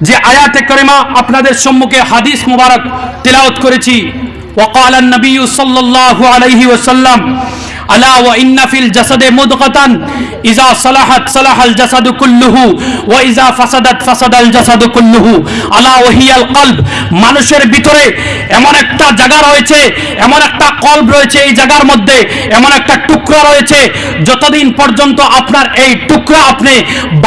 যে আয়াতে করিমা আপনাদের সম্মুখে হাদিস মুবারক তেলাওত করেছি। ওকালান নবী সাল্লাহ আলাইহি ওসাল্লাম মানুষের ভিতরে এমন একটা জায়গা রয়েছে, এমন একটা কল্প রয়েছে এই জায়গার মধ্যে, এমন একটা টুকরা রয়েছে, যতদিন পর্যন্ত আপনার এই টুকরা আপনি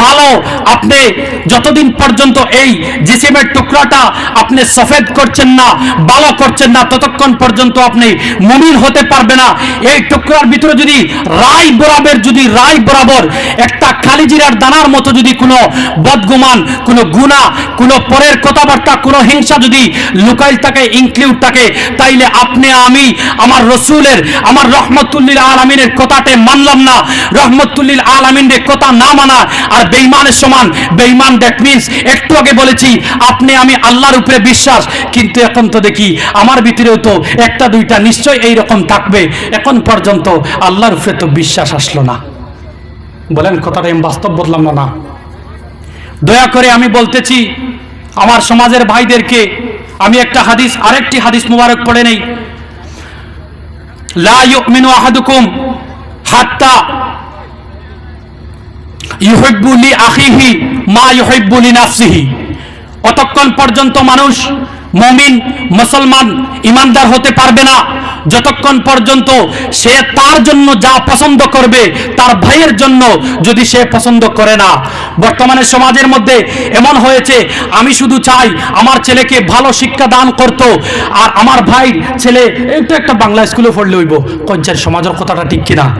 ভালো, আপনি যতদিন পর্যন্ত এই জিসিমের টুকরাটা আপনি সফেদ করছেন না, ভালো করছেন না, ততক্ষণ পর্যন্ত আপনি মুমিন হতে পারবে না। এই টুকরার ভিতরে যদি রায় বরাবর, যদি রায় বরাবর একটা খালিজিরার দানার মতো যদি কোনো বদগুমান, কোনো গুণা, কোনো পরের কথাবার্তা, কোনো হিংসা যদি লুকাইল থাকে ইনক্লুড থাকে, তাইলে আপনি, আমি, আমার রসুলের, আমার রহমতুল্লিল আলমিনের কথাতে মানলাম না। রহমতুল্লিল আলমিনের কথা না মানা আর বেইমানের সমান। বেইমান দ্যাট মিনস একটু আগে বলেছি, আপনি, আমি আল্লাহর উপরে বিশ্বাস, কিন্তু এখন তো দেখি, আমার ভিতরেও তো একটা, দুইটা নিশ্চয় এই রকম থাকবে। এখন পর্যন্ত আল্লাহর উপরে তো বিশ্বাস আসলো না। বলেন, কথাটা আমি বাস্তব বললাম না না। দয়া করে আমি বলতেছি, আমার সমাজের ভাইদেরকে, আমি একটা হাদিস, আরেকটি হাদিস মুবারক পড়ে নেই। লা হাত্তা ইউহিব্বু লি মা ইউহিব্বু লি অতক্ষণ পর্যন্ত মানুষ মমিন, মুসলমান ইমানদার হতে পারবে না। যতক্ষণ পর্যন্ত সে তার জন্য যা পছন্দ করবে, তার ভাইয়ের জন্য যদি সে পছন্দ করে না। বর্তমানে সমাজের মধ্যে এমন হয়েছে, আমি শুধু চাই আমার ছেলেকে ভালো শিক্ষা দান করত, আর আমার ভাই ছেলে, একটু একটা বাংলা স্কুলে পড়লে হইব। কঞ্চের সমাজের কথাটা ঠিক কিনা?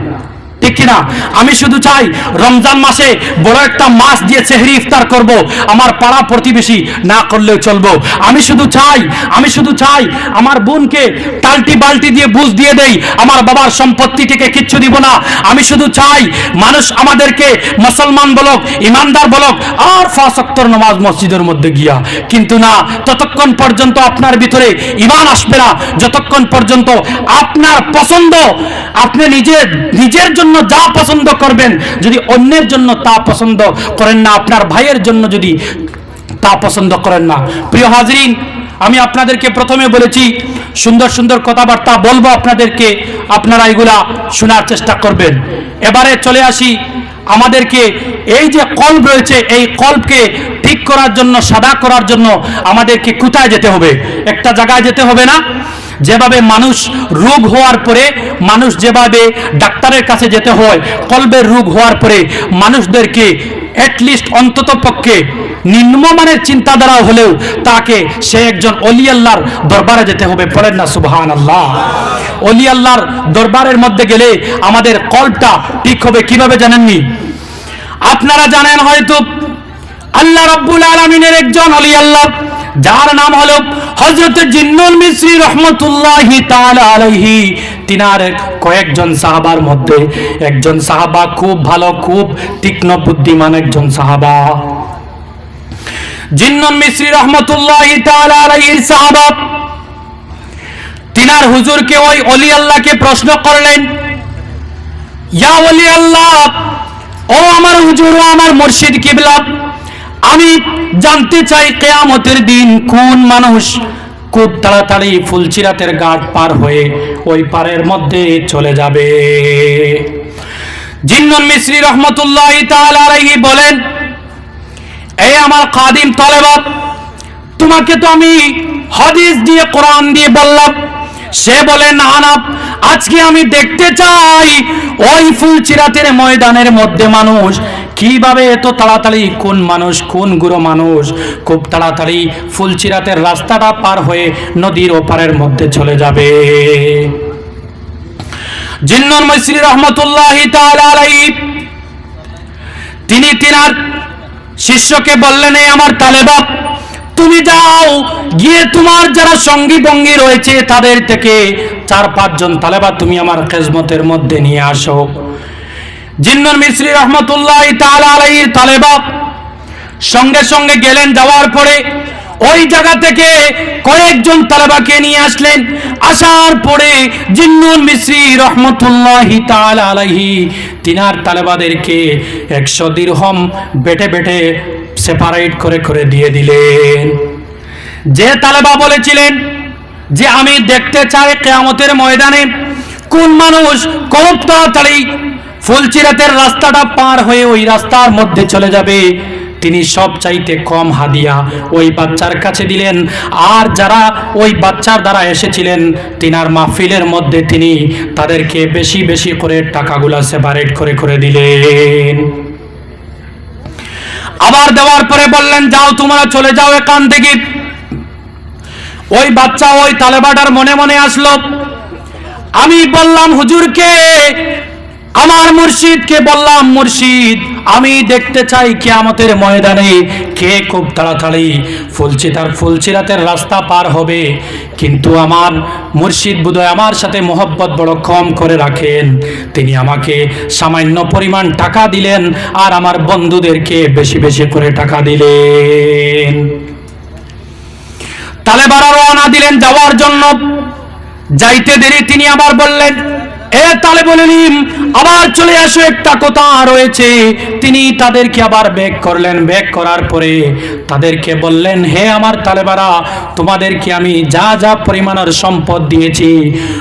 ঠিক কিনা? আমি শুধু চাই রমজান মাসে বড় একটা মাছ দিয়ে চেহারি ইফতার করব, আমার পাড়া প্রতিবেশী না করলেও চলবো। আমি শুধু চাই, আমি শুধু চাই আমার বোনকে টাল্টি বাল্টি দিয়ে বুঝ দিয়ে দেই, আমার বাবার সম্পত্তি থেকে কিচ্ছু দিব না। আমি শুধু চাই মানুষ আমাদেরকে মুসলমান বলক, ইমানদার বলক, আর ফাঁসক্তর নামাজ মসজিদের মধ্যে গিয়া। কিন্তু না, ততক্ষণ পর্যন্ত আপনার ভিতরে ইমান আসবে না। যতক্ষণ পর্যন্ত আপনার পছন্দ, আপনি নিজের নিজের জন্য যা পছন্দ করবেন, যদি অন্যের জন্য তা পছন্দ করেন না, আপনার ভাইয়ের জন্য যদি তা পছন্দ করেন না। প্রিয় হাজরিন, আমি আপনাদেরকে প্রথমে বলেছি, সুন্দর সুন্দর কথাবার্তা বলব আপনাদেরকে, আপনারা এগুলা শোনার চেষ্টা করবেন। এবারে চলে আসি, আমাদেরকে এই যে কল্প রয়েছে, এই কল্পকে ঠিক করার জন্য, সাদা করার জন্য আমাদেরকে কোথায় যেতে হবে? একটা জায়গায় যেতে হবে না? যেভাবে মানুষ রোগ হওয়ার পরে, মানুষ যেভাবে ডাক্তারের কাছে যেতে হয়, কলবের রোগ হওয়ার পরে মানুষদেরকে অ্যাটলিস্ট অন্তত পক্ষে নিম্নমানের চিন্তাধারা হলেও তাকে সে একজন অলি আল্লাহর দরবারে যেতে হবে। পড়েন না সুবহান আল্লাহ অলি আল্লাহর দরবারের মধ্যে গেলে আমাদের কলটা ঠিক হবে কীভাবে জানেননি? আপনারা জানেন হয়তো আল্লাহ রব্বুল আলমিনের একজন অলি আল্লাহ, যার নাম হলো হজরত জিন্নুল মিশ্রি রহমতুল্লাহি আলাইহি। তিনার কয়েকজন সাহাবার মধ্যে একজন সাহাবা খুব ভালো, খুব তীক্ষ্ণ বুদ্ধিমান একজন সাহাবা। জিন্নুল মিশ্রি রহমতুল্লাহি তাআলা আলাইহির সাহাবা, তিনার হুজুরকে ওই অলি আল্লাহকে প্রশ্ন করলেন, ইয়া অলি আল্লাহ, ও আমার হুজুর, ও আমার মুর্শিদ কিবলা আমি জানতে চাই কেয়ামতের দিন কোন মানুষ খুব তাড়াতাড়ি ফুলচিরাতের ঘাট পার হয়ে ওই পারের মধ্যে চলে যাবে। জিন্নুল মিশ্রি রহমতুল্লাহ তালাহি বলেন, এই আমার কাদিম তলেবাদ তোমাকে তো আমি হাদিস দিয়ে, কোরআন দিয়ে বললাম। সে বলে, না না, আজকে আমি দেখতে চাই ওই ফুলচিরাতের ময়দানের মধ্যে মানুষ কীভাবে এত তাড়াতাড়ি কোন মানুষ, কোন গুরু মানুষ খুব তাড়াতাড়ি ফুলচিরাতের রাস্তাটা পার হয়ে নদীর ওপারের মধ্যে চলে যাবে? জিন্নুল মৈশ্রী রহমতুল্লাহ তিনি তিনার শিষ্যকে বললেন এই আমার তালেবা, তুমি যাও, গিয়ে তোমার যারা সঙ্গী বঙ্গী রয়েছে তাদের থেকে চার পাঁচজন তালেবা তুমি আমার খেজমতের মধ্যে নিয়ে আসো। জিন্নুর মিশ্রী রহমতুল্লাহ তালাইর তালেবা সঙ্গে সঙ্গে গেলেন, যাওয়ার পরে ওই জায়গা থেকে কয়েকজন তালেবাকে নিয়ে আসলেন। আসার পরে জিন্নুল মিশ্রি রহমতুল্লাহ আলাইহি তিনার তালেবাদেরকে একশো দীর্ঘম বেটে বেটে সেপারেট করে করে দিয়ে দিলেন। যে তালেবা বলেছিলেন যে, আমি দেখতে চাই কেয়ামতের ময়দানে কোন মানুষ খুব তাড়াতাড়ি ফুলচিরাতের রাস্তাটা পার হয়ে ওই রাস্তার মধ্যে চলে যাবে। তিনি সব চাইতে কম হাদিয়া ওই বাচ্চার কাছে দিলেন। আর যারা ওই বাচ্চার দ্বারা এসেছিলেন, তিনার মাহফিলের মধ্যে তিনি তাদেরকে বেশি বেশি করে টাকাগুলা সেপারেট করে করে দিলেন। আবার দেওয়ার পরে বললেন, যাও তোমরা চলে যাও এখান থেকে। ওই বাচ্চা ওই তালেবাটার মনে মনে আসলো। আমি বললাম, হুজুরকে আমার মুর্শিদকে বললাম, মুর্শিদ, আমি দেখতে চাই কিয়ামতের ময়দানে কে খুব তাড়াতাড়ি ফুলচিতার ফুলচিরাতের রাস্তা পার হবে। কিন্তু আমার মুর্শিদ বোধহয় আমার সাথে মোহব্বত বড় কম করে রাখেন। তিনি আমাকে সামান্য পরিমাণ টাকা দিলেন আর আমার বন্ধুদেরকে বেশি বেশি করে টাকা দিলেন। তালেবারা রওনা দিলেন যাওয়ার জন্য। যাইতে দেরি তিনি আবার বললেন, এ তালে বলিলিম আবার চলে আসো, একটা কথা রয়েছে। তিনি তাদেরকে আবার ব্যাক করলেন। ব্যাক করার পরে তাদেরকে বললেন, হে আমার তালেবারা, তোমাদেরকে আমি যা যা পরিমাণের সম্পদ দিয়েছি,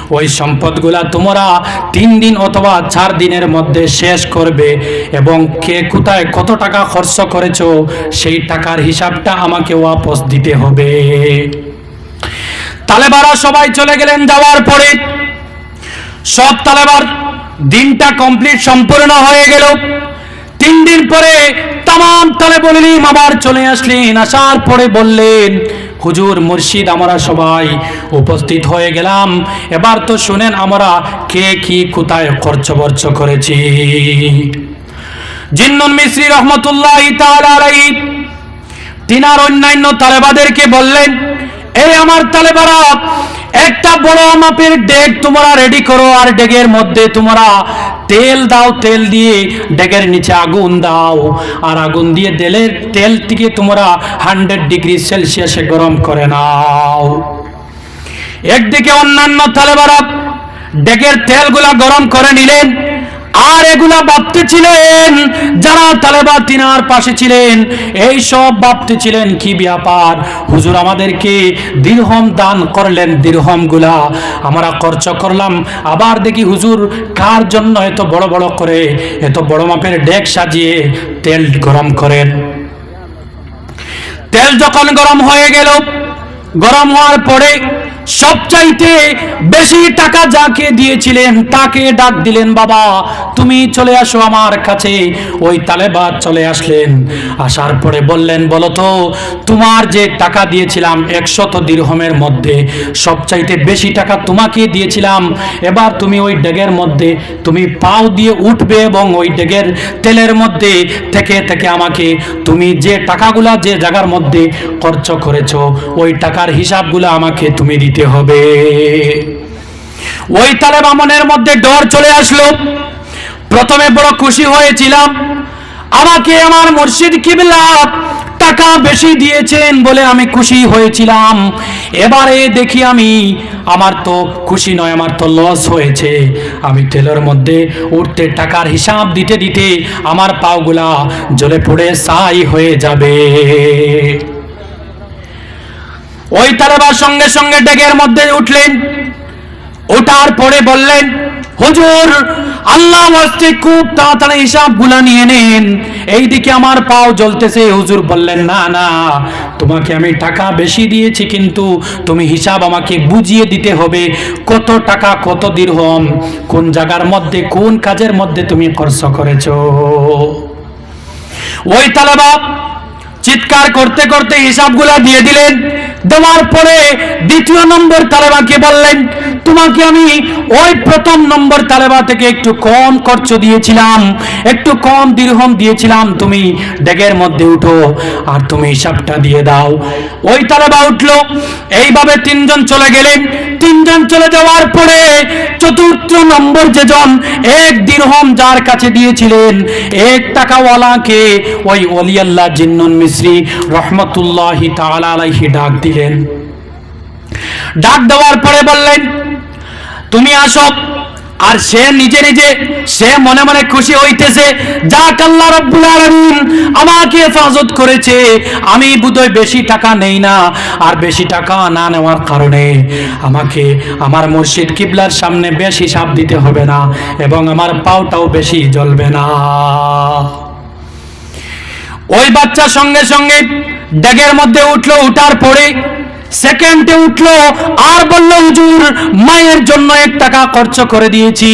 ওই সম্পদগুলা তোমরা তিন দিন অথবা চার দিনের মধ্যে শেষ করবে এবং কে কোথায় কত টাকা খরচ করেছ, সেই টাকার হিসাবটা আমাকে ওয়াপস দিতে হবে। তালেবারা সবাই চলে গেলেন, যাওয়ার পরে সব তালেবার দিনটা কমপ্লিট সম্পূর্ণ হয়ে গেল। তিন দিন পরে তাম তালে বললিম আবার চলে আসলেন। আসার পরে বললেন, হুজুর মুর্শিদ, আমরা সবাই উপস্থিত হয়ে গেলাম। এবার তো শুনেন আমরা কে কি কোথায় খরচ বর্চ করেছি। জিন্নুন মিশ্রি রহমতুল্লাহ তিনার অন্যান্য তালেবাদেরকে বললেন, এই আমার তালেবারা একটা বড় মাপের ডেগ তোমরা রেডি করো, আর ডেগের মধ্যে তোমরা তেল দাও, তেল দিয়ে ডেগের নিচে আগুন দাও। আর আগুন দিয়ে তেলের থেকে তোমরা হান্ড্রেড ডিগ্রি সেলসিয়াসে গরম করে নাও। একদিকে অন্যান্য তালেবারা ডেগের তেলগুলা গরম করে নিলেন আর এগুলা ভাবতেছিলেন যারা তালেবা তিনার পাশে ছিলেন, এই সব ভাবতেছিলেন কি ব্যাপার? হুজুর আমাদেরকে দীর্ঘম দান করলেন দীর্ঘমগুলা আমরা খরচ করলাম, আবার দেখি হুজুর কার জন্য এত বড় বড় করে, এত বড় মাপের ডেক সাজিয়ে তেল গরম করেন। তেল যখন গরম হয়ে গেল, গরম হওয়ার পরে সবচাইতে বেশি টাকা যাকে দিয়েছিলেন, তাকে ডাক দিলেন, বাবা, তুমি চলে আসো আমার কাছে। ওই তালেবাদ চলে আসলেন। আসার পরে বললেন, বলো তো, তোমার যে টাকা দিয়েছিলাম একশত দীর্ঘমের মধ্যে, সবচাইতে বেশি টাকা তোমাকে দিয়েছিলাম, এবার তুমি ওই ডেগের মধ্যে, তুমি পাও দিয়ে উঠবে এবং ওই ডেগের তেলের মধ্যে থেকে থেকে আমাকে তুমি যে টাকাগুলা যে জায়গার মধ্যে খরচ করেছ, ওই টাকার হিসাবগুলো আমাকে তুমি দিতে হবে। ওই তালে বামনের মধ্যে ডর চলে আসলো। প্রথমে বড় খুশি হয়েছিলাম। আমাকে আমার মুর্শিদ কিবলা টাকা বেশি দিয়েছেন বলে আমি খুশি হয়েছিলাম। এবারে দেখি আমি, আমার তো খুশি নয়, আমার তো লস হয়েছে। আমি তেলের মধ্যে উঠতে টাকার হিসাব দিতে দিতে আমার পাওগুলা জ্বলে পড়ে সাই হয়ে যাবে। ওই তালেবার সঙ্গে সঙ্গে ডেগের মধ্যে উঠলেন। ওঠার পরে বললেন, হুজুর, আল্লাহ ওয়াস্তে খুব তাড়াতাড়ি হিসাবগুলা নিয়ে নেন। এইদিকে আমার পাও জ্বলতেছে। হুজুর বললেন, না না, তোমাকে আমি টাকা বেশি দিয়েছি, কিন্তু তুমি হিসাব আমাকে বুঝিয়ে দিতে হবে। কত টাকা, কত দীর্ঘম, কোন জায়গার মধ্যে, কোন কাজের মধ্যে তুমি খরচ করেছ? ওই তালেবা চিৎকার করতে করতে হিসাবগুলা দিয়ে দিলেন। দেওয়ার পরে দ্বিতীয় নম্বর তালেবাকে বললেন তোমাকে আমি ওই প্রথম নম্বর তালেবা থেকে একটু কম খরচ দিয়েছিলাম, একটু কম দীর্ঘম দিয়েছিলাম। তুমি ডেগের মধ্যে উঠো আর তুমি হিসাবটা দিয়ে দাও। ওই তালেবা উঠল। এইভাবে তিনজন চলে গেলেন। তিনজন চলে যাওয়ার পরে চতুর্থ নম্বর যেজন এক দীর্ঘম যার কাছে দিয়েছিলেন, এক টাকাওয়ালাকে ওই অলিয়াল্লাহ জিন্নুন মিশ্রি রহমতুল্লাহি তাআলা আলাইহি ডাক দিলেন। ডাক দেওয়ার পরে বললেন তুমি আসো। আর সে নিজে নিজে, সে মনে মনে খুশি হইতেছে যাক আল্লাহ রব্বুল আলামিন আমাকে হেফাজত করেছে। আমি বুধই বেশি টাকা নেই না, আর বেশি টাকা না নেওয়ার কারণে আমাকে, আমার মসজিদ কিবলার সামনে বেশি হিসাব দিতে হবে না এবং আমার পাওটাও বেশি জ্বলবে না। ওই বাচ্চা সঙ্গে সঙ্গে ড্যাগের মধ্যে উঠল, উঠার পরে সেকেন্ডে উঠল, আর বলল, হুজুর, মায়ের জন্য এক টাকা খরচ করে দিয়েছি।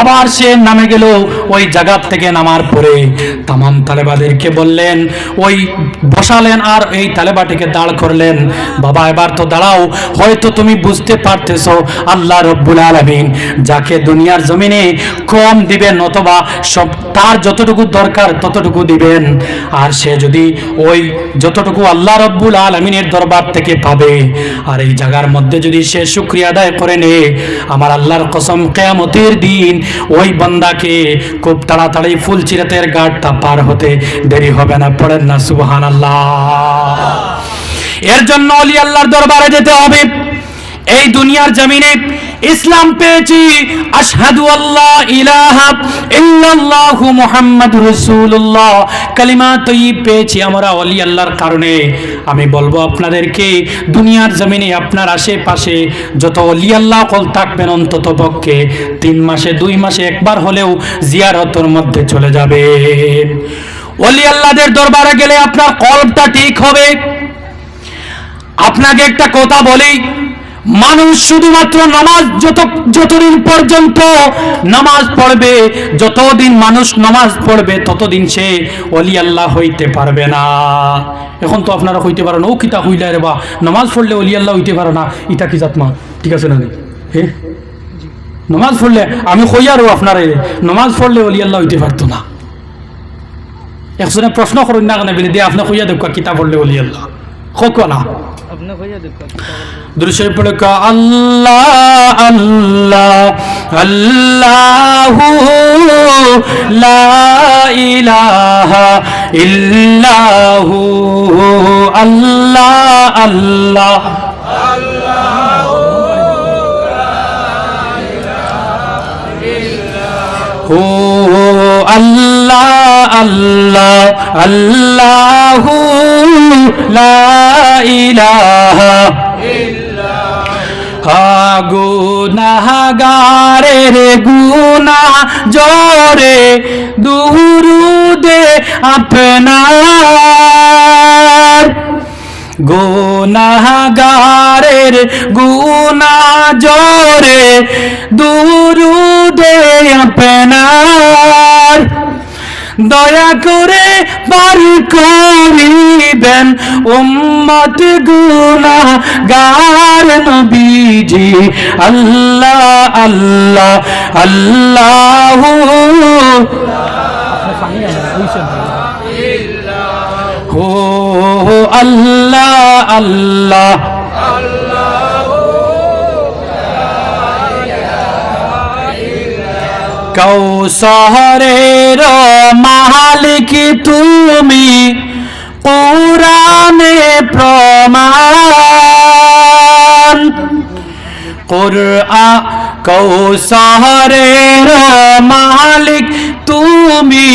আবার সে নামে গেল ওই জায়গার থেকে নামার পরে। তামাম তালেবাদেরকে বললেন, ওই বসালেন আর এই তালেবাটিকে দাঁড় করলেন। বাবা, এবার তো দাঁড়াও, হয়তো তুমি বুঝতে পারতেছো, আল্লাহ রব্বুল আলমিন যাকে দুনিয়ার জমিনে কম দিবেন অথবা সব, তার যতটুকু দরকার ততটুকু দিবেন। আর সে যদি ওই যতটুকু আল্লাহ রব্বুল আলমিনের দরবার থেকে পাবে আর এই জায়গার মধ্যে যদি সে শুক্রিয়া আদায় করে নে, আমার আল্লাহর কসম কেয়ামতের দিন ওই বন্দাকে খুব তাড়াতাড়ি ফুল চিরাতের গাঢ়টা পার হতে দেরি হবে না। পড়েন না সুবহান আল্লাহ এর জন্য অলি আল্লাহর দরবারে যেতে হবে। এই দুনিয়ার জমিনে ইসলাম পেয়েছি। আশহাদু আল্লাহ ইলাহা ইল্লাল্লাহু মুহাম্মাদুর রাসূলুল্লাহ। কালিমা তৈয়ব পেয়েছি আমরা অলি আল্লাহর কারণে। আমি বলব আপনাদেরকে, দুনিয়ার জমিনে আপনার আশেপাশে যত অলি আল্লাহ কল থাকবেন অন্তত পক্ষে তিন মাসে, দুই মাসে, একবার হলেও জিয়ারতর মধ্যে চলে যাবে। অলি আল্লাহদের দরবারে গেলে আপনার কলবটা ঠিক হবে। আপনাকে একটা কথা বলি মানুষ শুধুমাত্র নামাজ যত, যতদিন পর্যন্ত নামাজ পড়বে, যতদিন মানুষ নামাজ পড়বে, ততদিন সে অলি আল্লাহ হইতে পারবে না। এখন তো আপনারা হইতে পারেন, ও কিতা হইলে রে বা? নামাজ পড়লে অলি আল্লাহ হইতে পারে না ইতা কি জাতমা ঠিক আছে না হ্যাঁ নমাজ পড়লে, আমি কই আরও আপনারা, নমাজ পড়লে অলি আল্লাহ হইতে পারত না। একজনে প্রশ্ন করুন না কেন, বেলে দিয়ে আপনি কইয়া দেখা, কিতা পড়লে অলি আল্লাহ। হোক না। দৃশ্য পড়ে কা, আল্লাহ আল্লাহ, আল্লাহু লা ইলাহা ইল্লাহু, আল্লাহ আল্লাহ। হো আল্লাহ আল্লাহ, আল্লাহু গুনাগারের গুনা জোরে দুরুদে আপনার। গুনাগারের গুনা জোরে দুরুদে আপনার। দয়া করে বার করিবেন উম্মত গুনা গার নবীজি। আল্লাহ আল্লাহ আল্লাহ। আল্লাহ আল্লাহ। কৌশহরের মালিক তুমি কোরআনে প্রমাণ। কোরআ কৌশহরের মালিক তুমি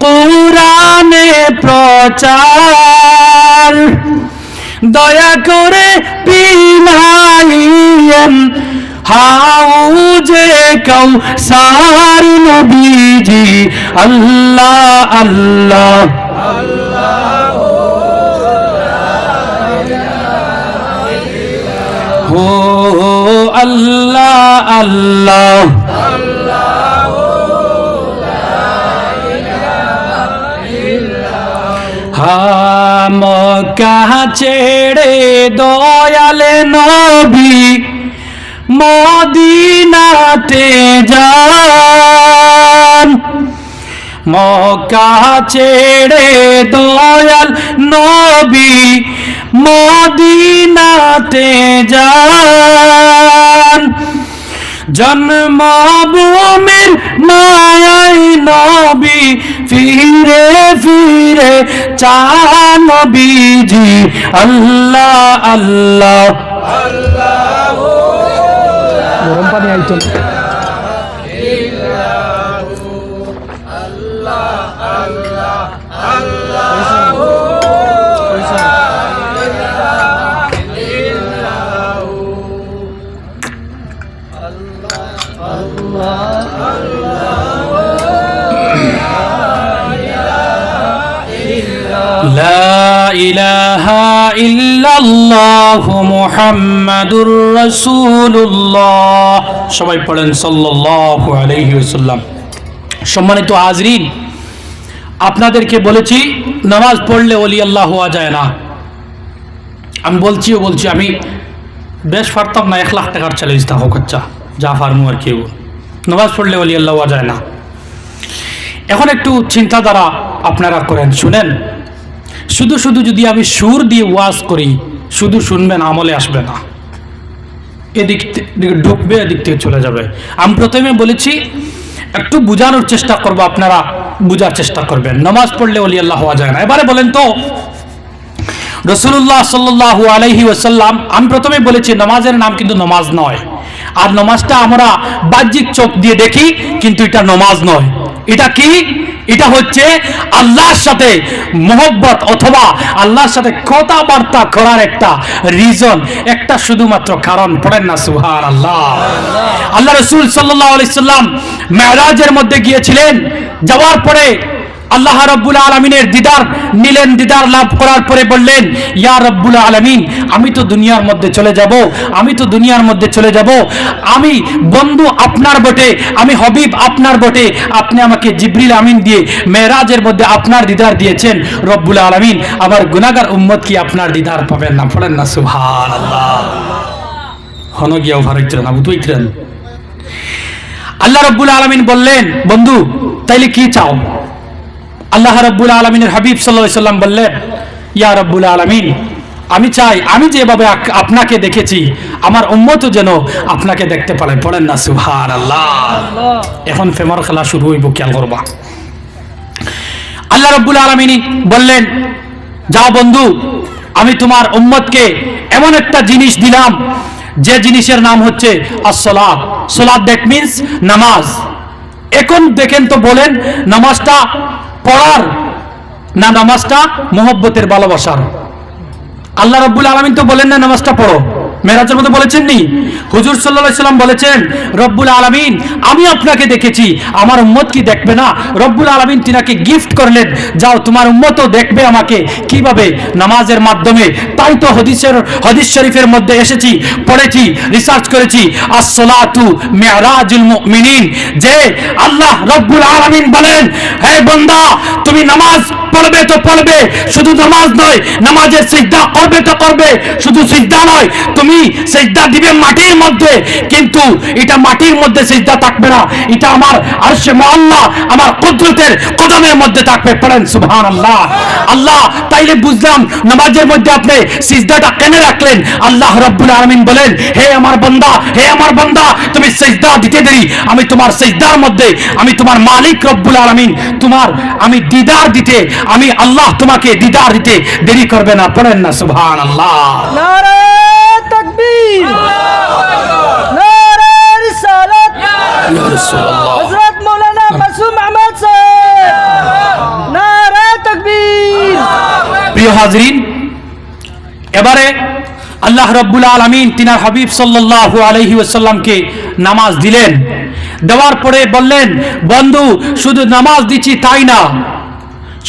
কোরআনে প্রচার। দয়া করে পিলাইয়েন হাউজে কৌ সার নবীজি আল্লাহ আল্লাহ। হো আল্লাহ আল্লাহ। হাম কাহা ছেড়ে দয়ালে নবী। মদিনাতে যান। মক্কা ছেড়ে দয়াল নবী মদিনাতে যান। জন্মভূমির মায়াই নবী ফিরে ফিরে চান বিজি আল্লাহ। আল্লাহ গরম পানি আইত। لا সবাই পড়েন সাল্লাল্লাহু সম্মানিত হাজরিন, আপনাদেরকে বলেছি, নামাজ পড়লে ওলি আল্লাহ হওয়া যায় না। আমি বলছিও বলছি, আমি বেশ পারতাম না, এক লাখ টাকার চ্যালেঞ্জ হোক আচ্ছা যা ফার্মু আর কেউ। নামাজ পড়লে ওলি আল্লাহ হওয়া যায় না। এখন একটু চিন্তাধারা আপনারা করেন, শুনেন। শুধু শুধু যদি আমি সুর দিয়ে ওয়াজ করি, শুধু শুনবেন, আমলে আসবে না। এদিক থেকে ঢুকবে, এদিক থেকে চলে যাবে। আমি প্রথমে বলেছি, একটু বোঝানোর চেষ্টা করব, আপনারা বোঝার চেষ্টা করবেন। নামাজ পড়লে অলি আল্লাহ হওয়া যায় না। এবারে বলেন তো রসুল্লাহ সাল্লাহ আলহি ওসাল্লাম আমি প্রথমে বলেছি, নামাজের নাম কিন্তু নমাজ নয়। আর নমাজটা আমরা বাহ্যিক চোখ দিয়ে দেখি, কিন্তু এটা নমাজ নয়। এটা কি? এটা হচ্ছে আল্লাহর সাথে মোহব্বত অথবা আল্লাহর সাথে কথাবার্তা করার একটা রিজন একটা শুধুমাত্র কারণ, পড়েন না সুহার আল্লাহ আল্লাহ রসুল সাল্লাহ আলাইসাল্লাম মেহরাজের মধ্যে গিয়েছিলেন, যাওয়ার পরে আল্লাহ রব্বুল আলমিনের দিদার নিলেন দিদার লাভ করার পরে বললেন, ইয়া রব্বুল আলমিন, আমি তো দুনিয়ার মধ্যে চলে যাব, আমি তো দুনিয়ার মধ্যে চলে যাব। আমি বন্ধু আপনার বটে, আমি হবিব আপনার বটে। আপনি আমাকে জিবরিল আমিন দিয়ে মেয়েরাজের মধ্যে আপনার দিদার দিয়েছেন। রব্বুল আলমিন আবার গুনাগার উম্মত কি আপনার দিদার পাবেন না? পড়েন না সুভান আল্লাহ হন গিয়া ভারত না বুঝতেন আল্লাহ রব্বুল আলমিন বললেন, বন্ধু, তাইলে কি চাও? আল্লাহ রব্বুল আলমিনের হাবিব সাল্লাম বললেন ইয়া রব্বুল আলমিন আমি চাই আমি যেভাবে আপনাকে দেখেছি আমার উম্মত যেন আপনাকে দেখতে পারে। পড়েন না সুহার আল্লাহ। এখন ফেমর খেলা শুরু হইব খেয়াল করবা। আল্লাহ রব্বুল আলমিনী বললেন যাও বন্ধু আমি তোমার উম্মতকে এমন একটা জিনিস দিলাম যে জিনিসের নাম হচ্ছে আসলাদ সোলাদ দ্যাট মিনস নামাজ। এখন দেখেন তো বলেন নামাজটা পড়ার না নামাজটা মোহব্বতের ভালোবাসার। আল্লাহ রব্বুল আলমিন তো বলেন না নামাজটা পড়ো। মেরাজের মধ্যে বলেছেন নি হুজুর সাল্লাহ সাল্লাম বলেছেন, রব্বুল আলমিন, আমি আপনাকে দেখেছি, আমার উম্মত কি দেখবে না? রব্বুল আলমিন তিনাকে গিফট করলেন, যাও তোমার উম্মতও দেখবে আমাকে। কীভাবে? নামাজের মাধ্যমে। তাই তো হদিসের, হদিস শরীফের মধ্যে এসেছি, পড়েছি রিসার্চ করেছি। আসসালাতু মিরাজুল মুমিনিন, যে আল্লাহ রব্বুল আলামিন বলেন, হে বান্দা, তুমি নামাজ পড়বে তো পড়বে, শুধু নামাজ নয়, নামাজের সিজদা করবে তো করবে, শুধু সিজদা নয়, তুমি সিজদা দিবে মাটির মধ্যে। কিন্তু এটা মাটির মধ্যে সিজদা থাকবে না। এটা আমার আরশে মোহাল্লা, আমার কুদরতের কদমের মধ্যে থাকবে। পড়েন, সুবহানাল্লাহ। আল্লাহ, তাইলে বুঝলাম, নামাজের মধ্যে আপনি সিজদাটা কেন রাখলেন। আল্লাহ রব্বুল আলামিন বলেন, হে আমার বান্দা, হে আমার বান্দা, তুমি সিজদা দিতে দেরি। আমি তোমার সিজদার মধ্যে, আমি তোমার মালিক রব্বুল আলামিন। তোমার, আমি দিদার দিতে, আমি আল্লাহ তোমাকে দিদার দিতে দেরি করবে না। পড়েন না, সুবহানাল্লাহ। নারে এবারে আল্লাহ রব্বুল আলমিন তিনার হাবিব সাল্লাল্লাহু আলহি ওসাল্লামকে নামাজ দিলেন। দেওয়ার পরে বললেন, বন্ধু, শুধু নামাজ দিচ্ছি তাই না?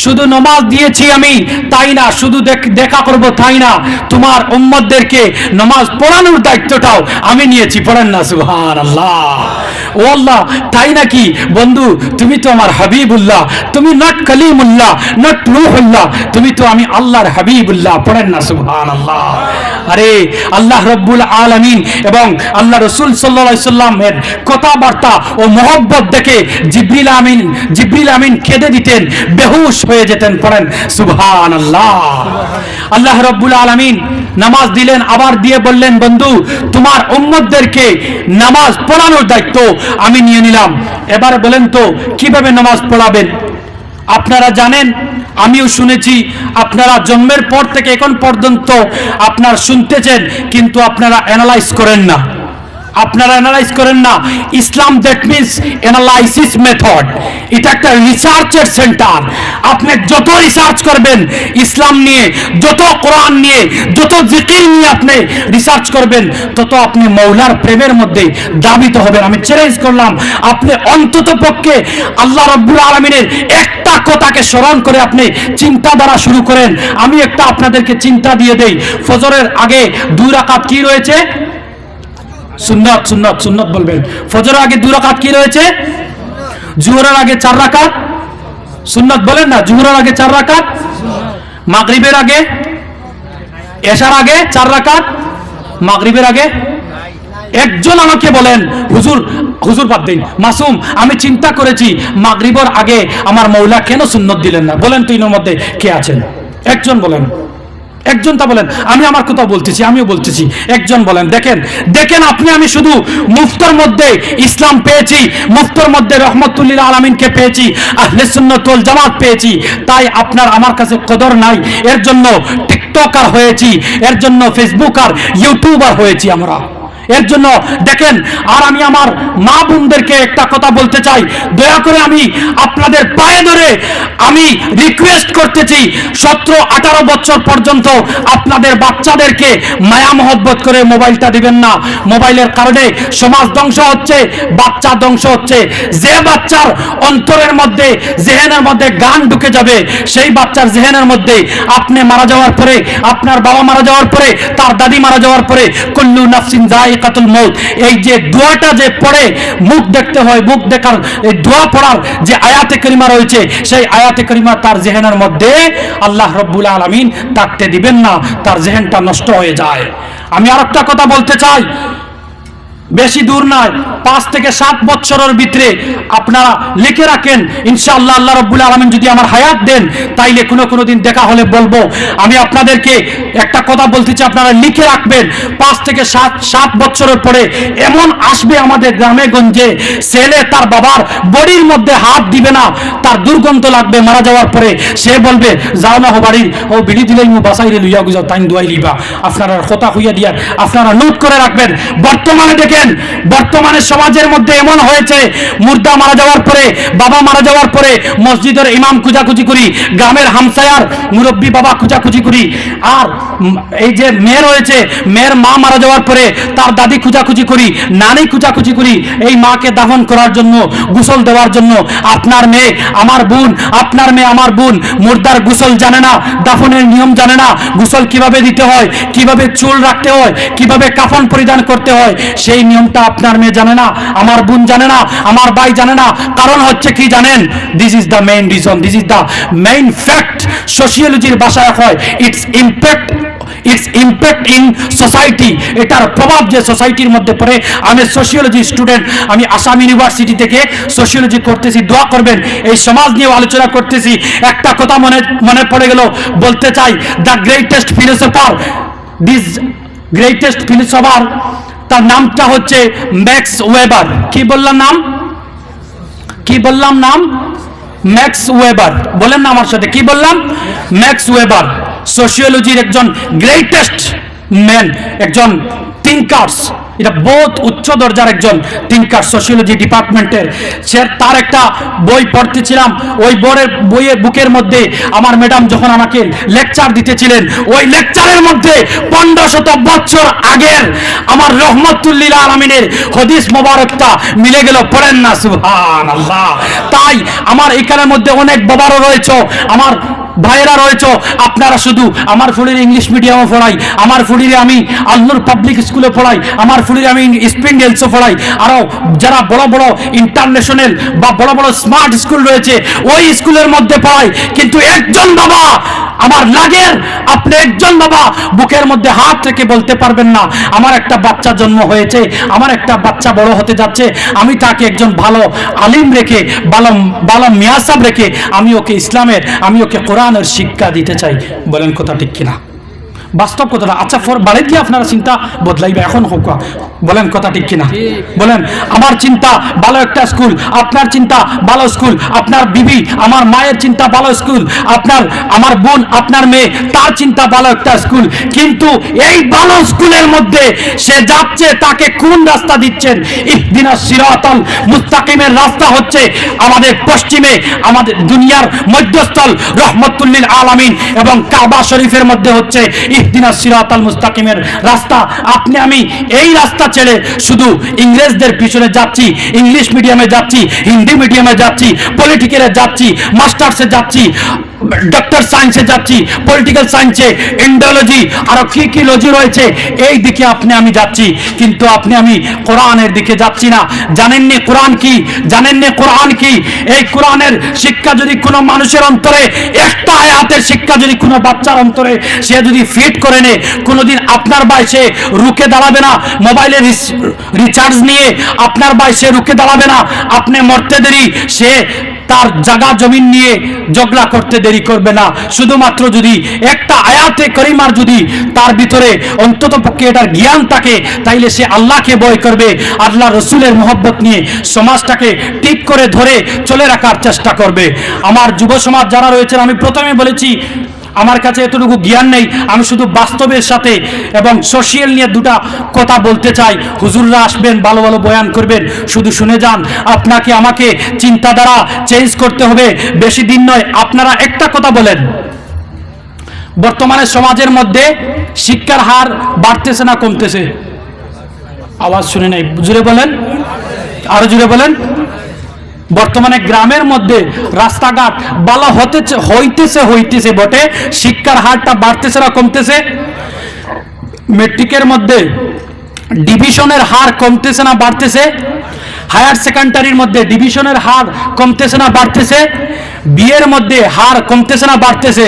শুধু নমাজ দিয়েছি আমি, তাই না? শুধু দেখা করব তাই না? তোমার উম্মদদেরকে নমাজ পড়ানোর দায়িত্বটাও আমি নিয়েছি, পড়েন না সুহান আল্লাহ ও আল্লাহ, তাই নাকি? বন্ধু, তুমি তো আমার হাবিবুল্লাহ, তুমি নট কলিমুল্লাহ নট রুহুল্লাহ, তুমি তো আমি আল্লাহর হাবিবুল্লাহ, পড়েন না সুহান আল্লাহ আরে আল্লাহ রব্বুল আলমিন এবং আল্লাহ রসুল সাল্লা সাল্লামের কথাবার্তা ও মোহব্বত দেখে জিব্রিল আমিন জিব্রিল আমিন কেঁদে দিতেন, বেহুশ হয়ে যেতেন, পড়েন সুবহান আল্লাহ আল্লাহ রব্বুল আলমিন নামাজ দিলেন, আবার দিয়ে বললেন, বন্ধু, তোমার উম্মতদেরকে নামাজ পড়ানোর দায়িত্ব আমি নিয়ে নিলাম। এবার বলেন তো, কীভাবে নামাজ পড়াবেন? আপনারা জানেন, আমিও শুনেছি, আপনারা জন্মের পর থেকে এখন পর্যন্ত আপনার শুনতেছেন, কিন্তু আপনারা অ্যানালাইজ করেন না। আপনারা অ্যানালাইজ করেন না। Islam that means analysis method এটা একটা রিসার্চের সেন্টার আপনি যত রিসার্চ করবেন ইসলাম নিয়ে, যত কোরআন নিয়ে, যত জিকির নিয়ে আপনি রিসার্চ করবেন, তত আপনি মৌলার প্রেমের মধ্যে দাবিত হবেন। আমি চ্যালেঞ্জ করলাম, আপনি অন্তত পক্ষে আল্লাহ রব্বুল আলমিনের একটা কথাকে স্মরণ করে আপনি চিন্তাধারা শুরু করেন। আমি একটা আপনাদেরকে চিন্তা দিয়ে দেই। ফজরের আগে দুই রাকাত কি রয়েছে? সুন্নত সুন্নত সুন্নত বলবেন। ফজরের আগে দুই রাকাত কি রয়েছে? জুহরের আগে চার রাকাত। সুন্নত বলেন না, জুহরের আগে চার রাকাত, মাগরিবের আগে, এশার আগে চার রাকাত, মাগরিবের আগে। একজন আমাকে বলেন, হুজুর হুজুর বাদ দিন। মাসুম, আমি চিন্তা করেছি, মাগরিবর আগে আমার মৌলা কেন সুন্নত দিলেন না? বলেন তুই মধ্যে কে আছেন? একজন বলেন। একজন তা বলেন, আমি আমার কথা বলতেছি, আমিও বলতেছি। একজন বলেন, দেখেন দেখেন আপনি, আমি শুধু মুফতর মধ্যে ইসলাম পেয়েছি, মুফতর মধ্যে রহমতুল্লিল আলমিনকে পেয়েছি, আহলে সুন্নতুল জামাত পেয়েছি, তাই আপনার আমার কাছে কদর নাই। এর জন্য টিকটকার হয়েছি, এর জন্য ফেসবুক আর ইউটিউবার হয়েছি আমরা। এর জন্য দেখেন, আর আমি আমার মা বোনদেরকে একটা কথা বলতে চাই। দয়া করে আমি আপনাদের পায়ে ধরে আমি রিকোয়েস্ট করতেছি, সতেরো, আঠারো বছর পর্যন্ত আপনাদের বাচ্চাদেরকে মায়া মহব্বত করে মোবাইলটা দিবেন না। মোবাইলের কারণে সমাজ ধ্বংস হচ্ছে, বাচ্চা ধ্বংস হচ্ছে। যে বাচ্চার অন্তরের মধ্যে, জেহেনের মধ্যে গান ঢুকে যাবে, সেই বাচ্চার জেহেনের মধ্যে আপনি মারা যাওয়ার পরে, আপনার বাবা মারা যাওয়ার পরে, তার দাদি মারা যাওয়ার পরে, কুল্লু নাফসিন জায়কাতুল মৌত। এই যে দোয়াটা যে পড়ে, মুখ দেখতে হয়, মুখ দেখার এই দোয়া পড়ার যে আয়াতে করিমা রয়েছে, সেই আয়াতে করিমা তার জেহেনের মধ্যে আল্লাহ রব্বুল আলমিন তাকতে দিবেন না, তার জেহেনটা নষ্ট হয়ে যায়। আমি আর একটা কথা বলতে চাই। বেশি দূর নয়, পাঁচ থেকে সাত বছরের ভিতরে আপনারা লিখে রাখেন, ইনশাআল্লাহ আল্লাহ রব্বুল আলমিন যদি আমার হায়াত দেন, তাইলে কোনো কোনো দিন দেখা হলে বলব। আমি আপনাদেরকে একটা কথা বলতে চাই, আপনারা লিখে রাখবেন, পাঁচ থেকে সাত সাত বছরের পরে এমন আসবে আমাদের গ্রামে গঞ্জে, ছেলে তার বাবার বডির মধ্যে হাত দিবে না, তার দুর্গন্ধ লাগবে মারা যাওয়ার পরে, সে বলবে, যাও না বাড়ির ও বিড়ি দিলেই মু বাসাই রে লুইয়া গুজাও তাই দুয়াই লিবা। আপনারা কথা হইয়া দিয়ার আপনারা নোট করে রাখবেন, বর্তমানে দেখেন বর্তমানে সমাজের মধ্যে এমন হয়েছে, মুর্দা মারা যাওয়ার পরে, বাবা মারা যাওয়ার পরে মসজিদের ইমাম খুঁজাখুঁজি করি, গ্রামের হামসায়ার মুরব্বী বাবা খুঁজাখুঁজি করি। আর এই যে মেয়ে রয়েছে, মেয়ের মা মারা যাওয়ার পরে তার দাদি খুঁজাখুঁজি করি, নানি খুঁজাখুঁজি করি, এই মাকে দাফন করার জন্য, গোসল দেওয়ার জন্য। আপনার মেয়ে আমার বোন, আপনার মেয়ে আমার বোন, মুর্দার গোসল জানে না, দাফনের নিয়ম জানে না, গোসল কীভাবে দিতে হয়, কীভাবে চুল রাখতে হয়, কীভাবে কাফন পরিধান করতে হয়, সেই নিয়মটা আপনার মেয়ে জানে না, আমার বোন জানে না, আমার ভাই জানে না। কারণ হচ্ছে কি জানেন? This is the main reason this is the main fact সোশিয়োলজির ভাষায় হয় it's impact it's impact in society এটার প্রভাব যে সোসাইটির মধ্যে পড়ে, আমি সোশিয়োলজি স্টুডেন্ট আমি আসাম ইউনিভার্সিটি থেকে সোশিয়োলজি করতেছি, দোয়া করবেন। এই সমাজ নিয়ে আলোচনা করতেছি। একটা কথা মনে মনে পড়ে গেল, বলতে চাই the greatest philosopher this greatest philosopher তার নামটা হচ্ছে ম্যাক্স ওয়েবার। কি বললাম নাম? কি বললাম নাম? Max Weber. বলেন না আমার সাথে, কি বললাম? ম্যাক্স ওয়েবার সোশিওলজির একজন গ্রেটেস্ট ম্যান একজন থিঙ্কার্স এটা বহুত উচ্চ দরজার একজন থিঙ্কার সোশিওলজি ডিপার্টমেন্টের সে তার একটা বই পড়তেছিলাম। ওই বইয়ের বইয়ের বুকের মধ্যে আমার ম্যাডাম যখন আমাকে লেকচার দিতেছিলেন, ওই লেকচারের মধ্যে পনেরো শত বছর আগের আমার রহমতুল্লিল আলমিনের হদিস মোবারকটা মিলে গেল। পড়েন না সুহান আল্লাহ তাই আমার এখানের মধ্যে অনেক বাবারও রয়েছে, আমার ভাইয়েরা রয়েছে। আপনারা শুধু আমার ফুলির ইংলিশ মিডিয়ামে পড়াই। আমার ফুলিরে আমি আল্লুর পাবলিক স্কুলে পড়াই, আমার ফুলিরে আমি স্প্রিংডেলসও পড়াই। আরও যারা বড় বড় ইন্টারন্যাশনাল বা বড় বড় স্মার্ট স্কুল রয়েছে, ওই স্কুলের মধ্যে পড়াই। কিন্তু একজন বাবা আমার লাগের, আপনি একজন বাবা বুকের মধ্যে হাত রেখে বলতে পারবেন না, আমার একটা বাচ্চা জন্ম হয়েছে, আমার একটা বাচ্চা বড় হতে যাচ্ছে, আমি তাকে একজন ভালো আলিম রেখে, ভালো ভালো মিয়াসাব রেখে আমি ওকে ইসলামের, আমি ওকে কোরআনের শিক্ষা দিতে চাই। বলেন কথা ঠিক কিনা? বাস্তব কথাটা। আচ্ছা ফর বাড়ি গিয়ে আপনারা চিন্তা বদলাইবে? এখন হোক বলেন কথা ঠিক কিনা? বলেন আমার চিন্তা ভালো একটা স্কুল আপনার চিন্তা ভালো স্কুল আপনার বিবি আমার মায়ের চিন্তা ভালো স্কুল আপনার আমার বোন আপনার মেয়ে তার চিন্তা ভালো একটা স্কুল কিন্তু এই ভালো স্কুলের মধ্যে সে যাচ্ছে তাকে কোন রাস্তা দিচ্ছেন? ইহদিনা সিরাতাল মুস্তাকিমের রাস্তা হচ্ছে আমাদের পশ্চিমে আমাদের দুনিয়ার মধ্যস্থল রহমতুল্লিল আলামিন এবং কাবা শরীফের মধ্যে হচ্ছে ইহদিনা সিরাতাল মুস্তাকিমের রাস্তা। আপনি, আমি এই রাস্তা ছেড়ে শুধু ইংরেজদের পিছনে যাচ্ছি, ইংলিশ মিডিয়ামে যাচ্ছি, হিন্দি মিডিয়ামে যাচ্ছি যাচ্ছি, মাস্টার্সে যাচ্ছি, ডক্টর সায়েন্সে যাচ্ছি, পলিটিক্যাল সায়েন্সে লজি রয়েছে, এই দিকে আপনি, আমি যাচ্ছি। কিন্তু আপনি, আমি কোরআনের দিকে যাচ্ছি না। জানেননি কোরআন কি? জানেননি কোরআন কি? এই কোরআনের শিক্ষা যদি কোনো মানুষের অন্তরে, একটা আয়াতের শিক্ষা যদি কোনো বাচ্চার অন্তরে, সে যদি ফিট করে নে। কোনোদিন আপনার বয়সে রুখে দাঁড়াবে না। মোবাইলের রিচার্জ নিয়ে আপনার বয়সে রুখে দাঁড়াবে না। আপনি মরতে দেরি, সে তার জায়গা জমিন নিয়ে ঝগড়া করতে দেরি করবে না। শুধুমাত্র যদি একটা আয়াতে করিমার যদি তার ভিতরে অন্তত পক্ষে এটার জ্ঞান থাকে, তাইলে সে আল্লাহকে বয় করবে। আল্লাহ রসুলের মোহব্বত নিয়ে সমাজটাকে ঠিক করে ধরে চলে রাখার চেষ্টা করবে। আমার যুব সমাজ যারা রয়েছেন, আমি প্রথমে বলেছি আমার কাছে এতটুকু জ্ঞান নেই। আমি শুধু বাস্তবের সাথে এবং সোশিয়াল নিয়ে দুটা কথা বলতে চাই। হুজুররা আসবেন, ভালো ভালো বয়ান করবেন। শুধু শুনে যান, আপনাকে আমাকে চিন্তাধারা চেঞ্জ করতে হবে। বেশি দিন নয়, আপনারা একটা কথা বলেন। বর্তমানে সমাজের মধ্যে শিক্ষার হার বাড়তেছে না কমতেছে? আওয়াজ শুনে নাই। জুড়ে বলেন। আরও জুড়ে বলেন। বর্তমানে গ্রামের মধ্যে রাস্তাঘাট বালা হতেছে, হইতেছে হইতেছে বটে। শিক্ষার হারটা বাড়তেছে না, কমতেছে। মেট্রিকের মধ্যে ডিভিশনের হার কমতেছে না, বাড়তেছে। হায়ার সেকেন্ডারির মধ্যে ডিভিশনের হার কমতেছে না, বাড়তেছে। বিয়ের মধ্যে হার কমতেছে না, বাড়তেছে।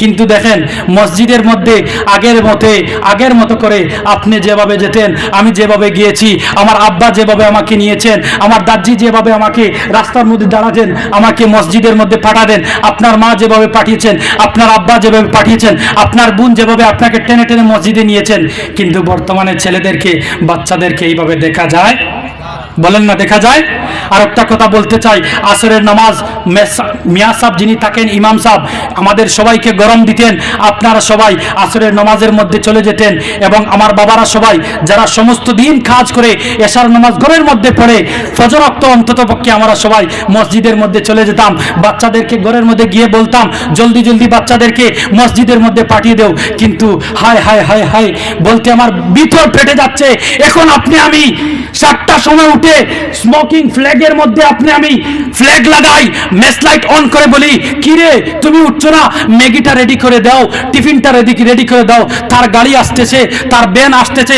কিন্তু দেখেন, মসজিদের মধ্যে আগের মতে, আগের মতো করে আপনি যেভাবে যেতেন, আমি যেভাবে গিয়েছি, আমার আব্বা যেভাবে আমাকে নিয়েছেন, আমার দাদি যেভাবে আমাকে রাস্তার মধ্যে দাঁড়াতেন, আমাকে মসজিদের মধ্যে পাঠাতেন, আপনার মা যেভাবে পাঠিয়েছেন, আপনার আব্বা যেভাবে পাঠিয়েছেন, আপনার বোন যেভাবে আপনাকে টেনে টেনে মসজিদে নিয়েছেন, কিন্তু বর্তমানে ছেলেদেরকে, বাচ্চাদেরকে এইভাবে দেখা যায় বলেন না, দেখা যায়? আর একটা কথা বলতে চাই, আসরের নামাজ মিয়া সাহেব যিনি থাকেন, ইমাম সাহেব, আমাদের সবাইকে গরম দিতেন, আপনারা সবাই আসরের নামাজের মধ্যে চলে যেতেন এবং আমার বাবারা সবাই যারা সমস্ত দিন কাজ করে এশার নামাজ ঘরের মধ্যে পড়ে, ফজর রক্ত অন্তত পক্ষে আমরা সবাই মসজিদের মধ্যে চলে যেতাম। বাচ্চাদেরকে ঘরের মধ্যে গিয়ে বলতাম, জলদি জলদি বাচ্চাদেরকে মসজিদের মধ্যে পাঠিয়ে দেও। কিন্তু হায় হায় হায় হায়, বলতে আমার ভিতর ফেটে যাচ্ছে। এখন আপনি আমি সাতটার সময় উঠে স্মোকিং ফ্ল্যাগের মধ্যে আপনি আমি ফ্ল্যাগ লাগাই মেস লাইট অন করে বলি, কিরে, তুমি উঠছো না? ম্যাগিটা রেডি করে দাও, টিফিনটা রেডি রেডি করে দাও। তার গাড়ি আসতেছে, তার ব্যান আসতেছে।